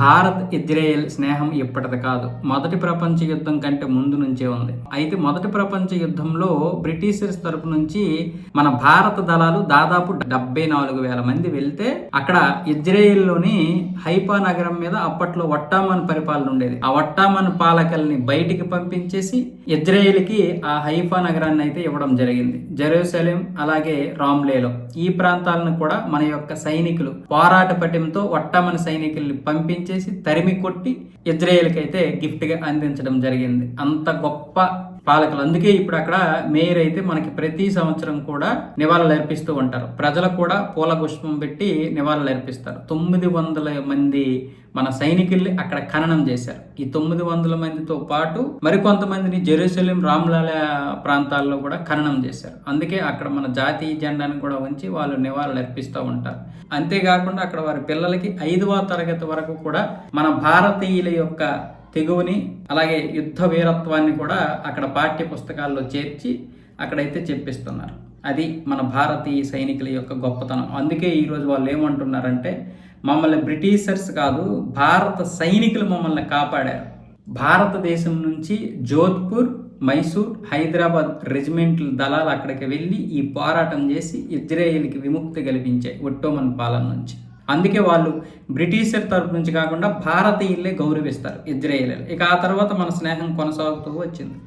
Bharat Israel స్నేహం ఇప్పటిది కాదు. మొదటి ప్రపంచ యుద్ధం కంటే ముందు నుంచే ఉంది. అయితే మొదటి ప్రపంచ యుద్ధంలో బ్రిటిషర్స్ తరపు నుంచి మన భారత దళాలు దాదాపు డెబ్బై నాలుగు వేల మంది వెళ్తే అక్కడ ఇజ్రాయెల్లోని హైపా నగరం మీద అప్పట్లో ఒట్టామన్ పరిపాలన ఉండేది. ఆ వట్టామన్ పాలకల్ని బయటికి పంపించేసి ఇజ్రాయెల్కి ఆ హైఫా నగరాన్ని అయితే ఇవ్వడం జరిగింది. జెరూసలేం అలాగే రామ్లేలో. ఈ ప్రాంతాలను కూడా మన యొక్క సైనికులు పోరాట పటిమతో ఒట్టామన్ సైనికుల్ని చేసి తరిమి కొట్టి ఇజ్రాయేల్కి అయితే గిఫ్ట్గా అందించడం జరిగింది. అంత గొప్ప పాలకులు. అందుకే ఇప్పుడు అక్కడ మేయర్ అయితే మనకి ప్రతి సంవత్సరం కూడా నివాళులు అర్పిస్తూ ఉంటారు. ప్రజలకు కూడా పూల పుష్పం పెట్టి నివాళులు అర్పిస్తారు. తొమ్మిది వందల మంది మన సైనికుల్ని అక్కడ ఖననం చేశారు. ఈ తొమ్మిది వందల మందితో పాటు మరికొంతమందిని జెరూసలేం రామ్లాల ప్రాంతాల్లో కూడా ఖననం చేశారు. అందుకే అక్కడ మన జాతీయ జెండాను కూడా ఉంచి వాళ్ళు నివాళులు అర్పిస్తూ ఉంటారు. అంతేకాకుండా అక్కడ వారి పిల్లలకి ఐదవ తరగతి వరకు కూడా మన భారతీయుల యొక్క తెగువని అలాగే యుద్ధ వీరత్వాన్ని కూడా అక్కడ పాఠ్య పుస్తకాల్లో చేర్చి అక్కడైతే చెప్పిస్తున్నారు. అది మన భారతీయ సైనికుల యొక్క గొప్పతనం. అందుకే ఈరోజు వాళ్ళు ఏమంటున్నారంటే మమ్మల్ని బ్రిటిషర్స్ కాదు భారత సైనికులు మమ్మల్ని కాపాడారు. భారతదేశం నుంచి జోధ్పూర్ మైసూర్ హైదరాబాద్ రెజిమెంట్ల దళాలు అక్కడికి వెళ్ళి ఈ పోరాటం చేసి ఇజ్రాయేల్కి విముక్తి కల్పించాయి ఒట్టోమన్ పాలన నుంచి. అందుకే వాళ్ళు బ్రిటిషర్ తరపు నుంచి కాకుండా భారతీయులే గౌరవిస్తారు ఇజ్రాయేలీలు. ఇక ఆ తర్వాత మన స్నేహం కొనసాగుతూ వచ్చింది.